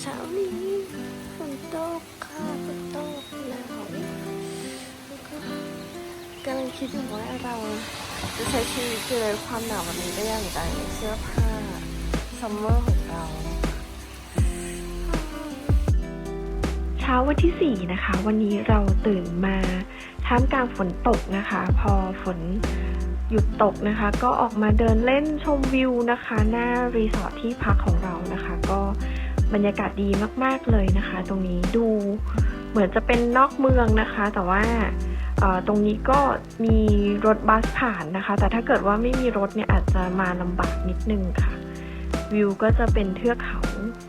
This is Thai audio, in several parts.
เช้านี้ฝนตกค่ะฝนตกหนาวแล้วก็กำลังคิดอยู่ว่าเราจะใช้ชีวิตอยู่ในความหนาวแบบนี้ได้อย่างไรเสื้อผ้าซัมเมอร์ของเราเช้าวันที่ 4 นะคะ วันนี้เราตื่นมาท่ามกลางฝนตกนะคะ พอฝนหยุดตกนะคะ ก็ออกมาเดินเล่นชมวิวนะคะ หน้ารีสอร์ทที่พักของเรานะคะ ก็ บรรยากาศดีมากๆเลยนะคะ ตรงนี้ดูเหมือนจะเป็นนอกเมืองนะคะ แต่ว่าตรงนี้ก็มีรถบัสผ่านนะคะ แต่ถ้าเกิดว่าไม่มีรถเนี่ยอาจจะมาลำบากนิดนึงค่ะ วิวก็จะเป็นเทือกเขา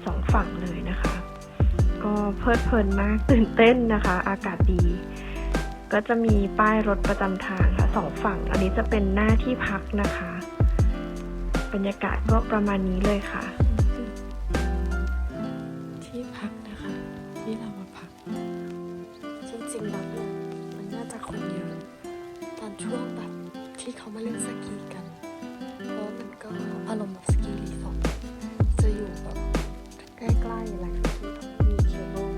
สองฝั่งเลยนะคะ ก็เพลิดเพลินมากตื่นเต้นนะคะ อากาศดี ก็จะมีป้ายรถประจำทางค่ะสองฝั่ง อันนี้จะเป็นหน้าที่พักนะคะ บรรยากาศก็ประมาณนี้เลยค่ะ ที่เขามาเล่นสกีกัน เพราะมันก็อารมณ์แบบสกีรีสอร์ทจะอยู่แบบใกล้ๆแหล่งที่มีเคเบิล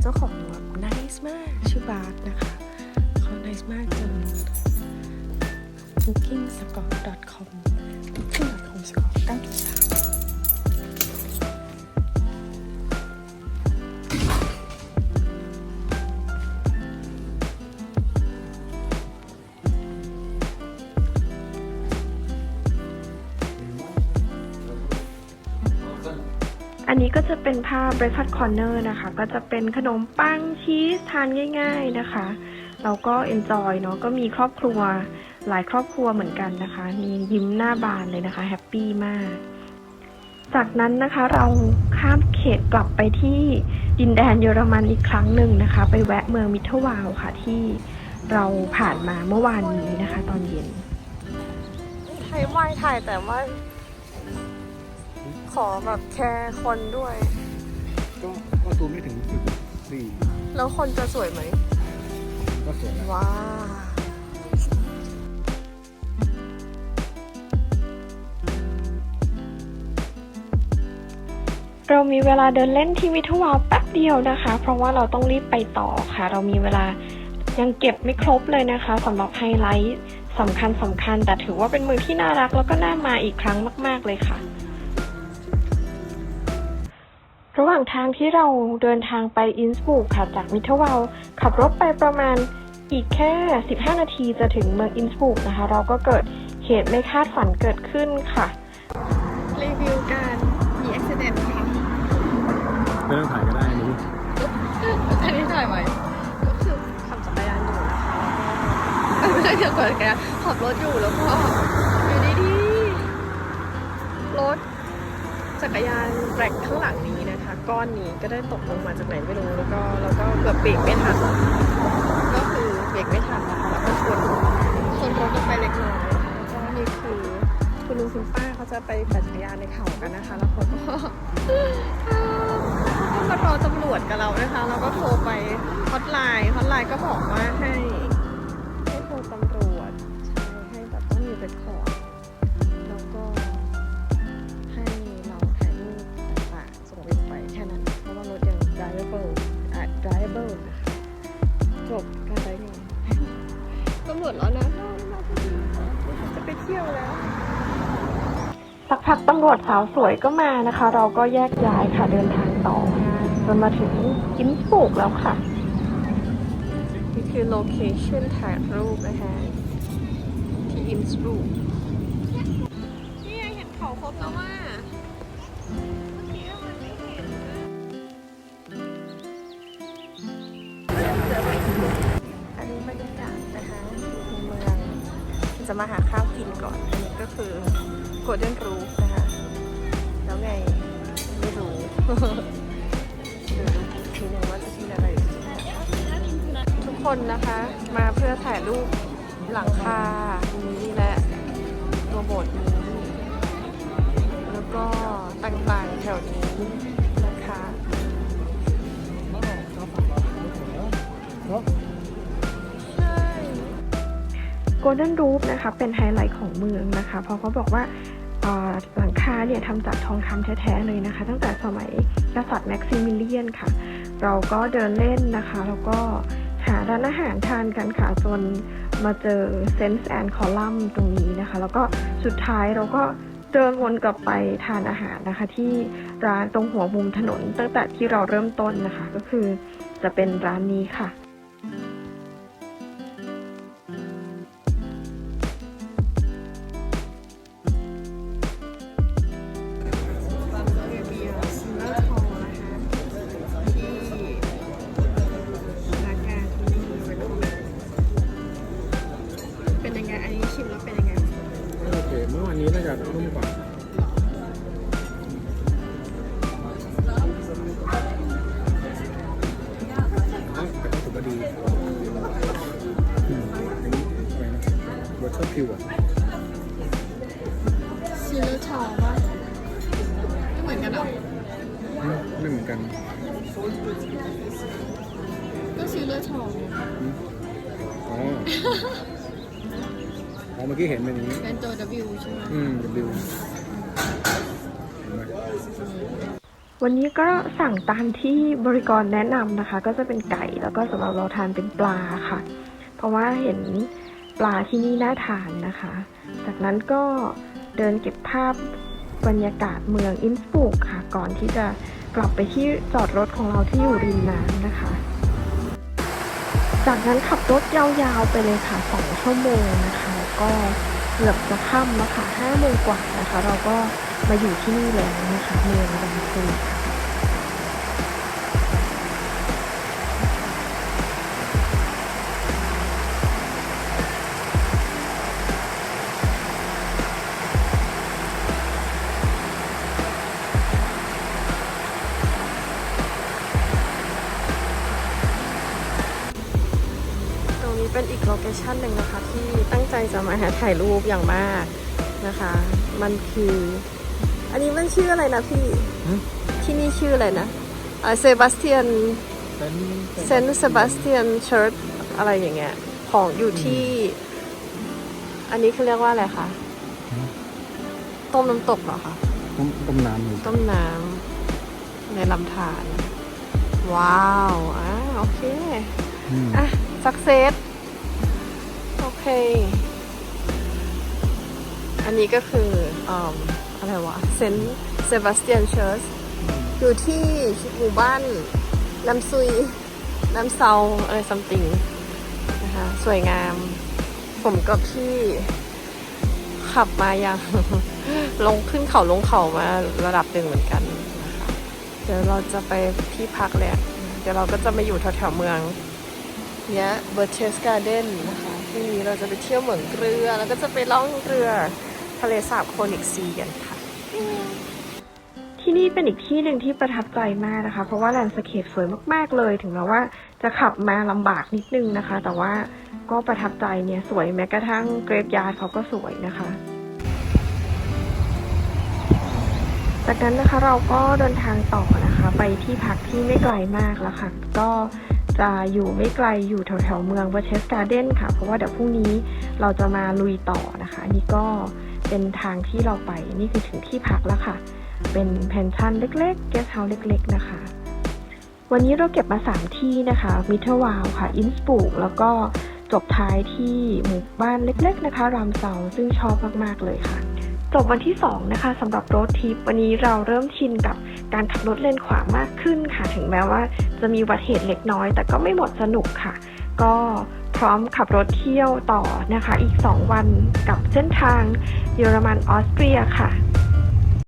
เจ้าของแบบ nice มากชื่อบาร์นะคะเขา nice มากจน booking score com booking com score 9.3 อันนี้ก็จะเป็นภาพ breakfast corner นะคะ ก็จะเป็นขนมปังชีสทานง่าย ๆนะคะ เราก็ enjoy เนาะก็มีครอบครัวหลายครอบครัวเหมือนกันนะคะมียิ้มหน้าบานเลยนะคะแฮปปี้มาก จากนั้นนะคะเราข้ามเขตกลับไปที่ดินแดนเยอรมันอีกครั้งหนึ่งนะคะ ไปแวะเมืองมิทเทอร์วาลค่ะที่เราผ่านมาเมื่อวานนี้นะคะ ตอนเย็น ไทยไม่ถ่ายแต่ว่า ขอแบบแค่คนด้วย ก็ก็ซูมไม่ถึงสิบสี่แล้วคนจะสวยไหม ก็สวยแล้วว้าเรามีเวลาเดินเล่นที่มิทวาลแป๊บเดียวนะคะ เพราะว่าเราต้องรีบไปต่อค่ะ เรามีเวลายังเก็บไม่ครบเลยนะคะสำหรับไฮไลท์สำคัญสำคัญ แต่ถือว่าเป็นเมืองที่น่ารักแล้วก็น่ามาอีกครั้งมาก ๆ เลยค่ะ ระหว่างทางที่เราเดินทางไปอินสบุกค่ะจากมิทวาลขับรถไปประมาณอีกแค่ 15 นาทีจะถึงเมืองอินสบุกนะคะ เราก็เกิดเหตุไม่คาดฝันเกิดขึ้นค่ะ รีวิวการมีอุบิเหตุค่ะไม่ต้องถ่ายก็ได้นี่อันนี้ถ่ายไว้ก็คือขับจักรยานอยู่นะคะแล้วก็ไม่ใช่เดี๋ยวก่อนแกนขับรถอยู่แล้วก็อยู่ดีๆรถจักรยานแบกข้างหลังนี้นะคะ ก้อนนี้ก็ได้ตกลงมาจากไหนไม่รู้แล้วก็แล้วก็เกือบเบรกไม่ทันก็คือเบรกไม่ทันนะคะแล้วก็ชนชนรถไปเล็กน้อยแล้วก็นี่คือคุณลุงคุณป้าเขาจะไปปั่นจักรยานในเขากันนะคะ แล้วเขาก็ก็มารอตำรวจกับเรานะคะ เราก็โทรไปฮอตไลน์ฮอตไลน์ก็บอกว่าให้ สักพักตำรวจสาวสวยก็มานะคะ เราก็แยกย้ายค่ะเดินทางต่อจนมาถึงกินสบุกแล้วค่ะ นี่คือโลเคชั่นถ่ายรูปนะคะที่อินสบรูกนี่ยังเห็นเขาครบแล้วว่าเมื่อกี้มันไม่เห็นนะอันนี้บรรยากาศนะคะอยู่ในเมือง จะมาหาข้าวกินก่อนอันนี้ก็คือโกลเด้นรูฟนะคะ แล้วไงไม่รู้เดี๋ยวดูทีนึงว่าจะกินอะไร ทุกคนนะคะมาเพื่อถ่ายรูปหลังคานี้และตัวโบสถ์นี้ แล้วก็ต่างๆแถวนี้นะคะเนาะ โกลเด้นรูฟนะคะเป็นไฮไลท์ของเมืองนะคะเพราะเขาบอกว่าหลังคาเนี่ยทำจากทองคำแท้ๆเลยนะคะ ตั้งแต่สมัยกษัตริย์แม็กซิมิเลียนค่ะ เราก็เดินเล่นนะคะ แล้วก็หาร้านอาหารทานกันค่ะจนมาเจอเซนส์แอนคอลัมตรงนี้นะคะ แล้วก็สุดท้ายเราก็เดินวนกลับไปทานอาหารนะคะ ที่ร้านตรงหัวมุมถนน ตั้งแต่ที่เราเริ่มต้นนะคะ ก็คือจะเป็นร้านนี้ค่ะ ก็ซิลเลอร์ทองอ๋ออ๋อเมื่อกี้เห็นเป็นอย่างนี้ เป็นตัว W ใช่ไหมอืม W เห็นไหมวันนี้ก็สั่งตามที่บริกรแนะนำนะคะ ก็จะเป็นไก่แล้วก็สำหรับเราทานเป็นปลาค่ะ เพราะว่าเห็นปลาที่นี่น่าทานนะคะ จากนั้นก็เดินเก็บภาพบรรยากาศเมืองอินสบรุกค่ะ ก่อนที่จะ กลับไปที่จอดรถของเราที่อยู่ริมน้ำนะคะ จากนั้นขับรถยาวๆไปเลยค่ะสองชั่วโมงนะคะ ก็เกือบจะค่ำแล้วค่ะห้าโมงกว่านะคะ เราก็มาอยู่ที่นี่แล้วนะคะเมืองดังซูค่ะ เป็นอีกโลเคชันหนึ่งนะคะที่ตั้งใจจะมาหาถ่ายรูปอย่างมากนะคะ มันคือ อันนี้มันชื่ออะไรนะพี่หืมที่นี่ชื่ออะไรนะเซบาสเตียนเป็นเซนต์เซบาสเตียนเชิร์ชอะไรอย่างเงี้ยของอยู่ที่ อันนี้คือเรียกว่าอะไรคะต้มน้ำตกเหรอคะต้มต้มน้ำอยู่ต้มน้ำในลำธารว้าวอ่าโอเคอืมอะสักเซสโอ เค อันนี้ก็คือออะไรวะเซนเซบาสเตียนเชิร์ชอยู่ที่หมู่บ้านน้ำซุยน้ำเซาอะไรซัมติงนะคะสวยงาม ผมกับพี่ขับมาอย่างลงขึ้นเขาลงเขามาระดับหนึ่งเหมือนกันนะคะเดี๋ยวเราจะไปที่พักแหละเดี๋ยวเราก็จะมาอยู่แถวๆเมือง เนี้ยเบอร์เชสการ์เด้นนะคะที่นี้เราจะไปเที่ยวเหมืองเกลือ แล้วก็จะไปล่องเรือทะเลสาบโคนิกซีกันค่ะ ที่นี่เป็นอีกที่หนึ่งที่ประทับใจมากนะคะ เพราะว่าแลนด์สเคปสวยมากๆเลย ถึงแม้ว่าจะขับมาลำบากนิดนึงนะคะ แต่ว่าก็ประทับใจเนี่ยสวยแม้กระทั่งเกรฟยาร์ดเขาก็สวยนะคะจากนั้นนะคะเราก็เดินทางต่อนะคะ ไปที่พักที่ไม่ไกลมากแล้วค่ะ ก็ จะอยู่ไม่ไกลอยู่แถวแถวๆเมืองเวอร์เชสการ์เด้นค่ะ เพราะว่าเดี๋ยวพรุ่งนี้เราจะมาลุยต่อนะคะ นี่ก็เป็นทางที่เราไปนี่คือถึงที่พักแล้วค่ะ เป็นแพนชั่นเล็กๆเกสเฮาส์เล็ก ๆ นะคะ วันนี้เราเก็บมา 3 ที่นะคะมิเทอร์วาวค่ะอินสปูกแล้วก็จบท้ายที่หมู่บ้านเล็ก ๆ นะคะ รามเซาซึ่งชอบมาก ๆ เลยค่ะ จบวันที่ 2 นะคะสำหรับรถทิปวันนี้เราเริ่มชินกับ การขับรถเลนขวามากขึ้นค่ะ ถึงแม้ว่าจะมีอุบัติเหตุเล็กน้อย แต่ก็ไม่หมดสนุกค่ะ ก็พร้อมขับรถเที่ยวต่อนะคะ อีก 2 วันกับเส้นทางเยอรมันออสเตรียค่ะ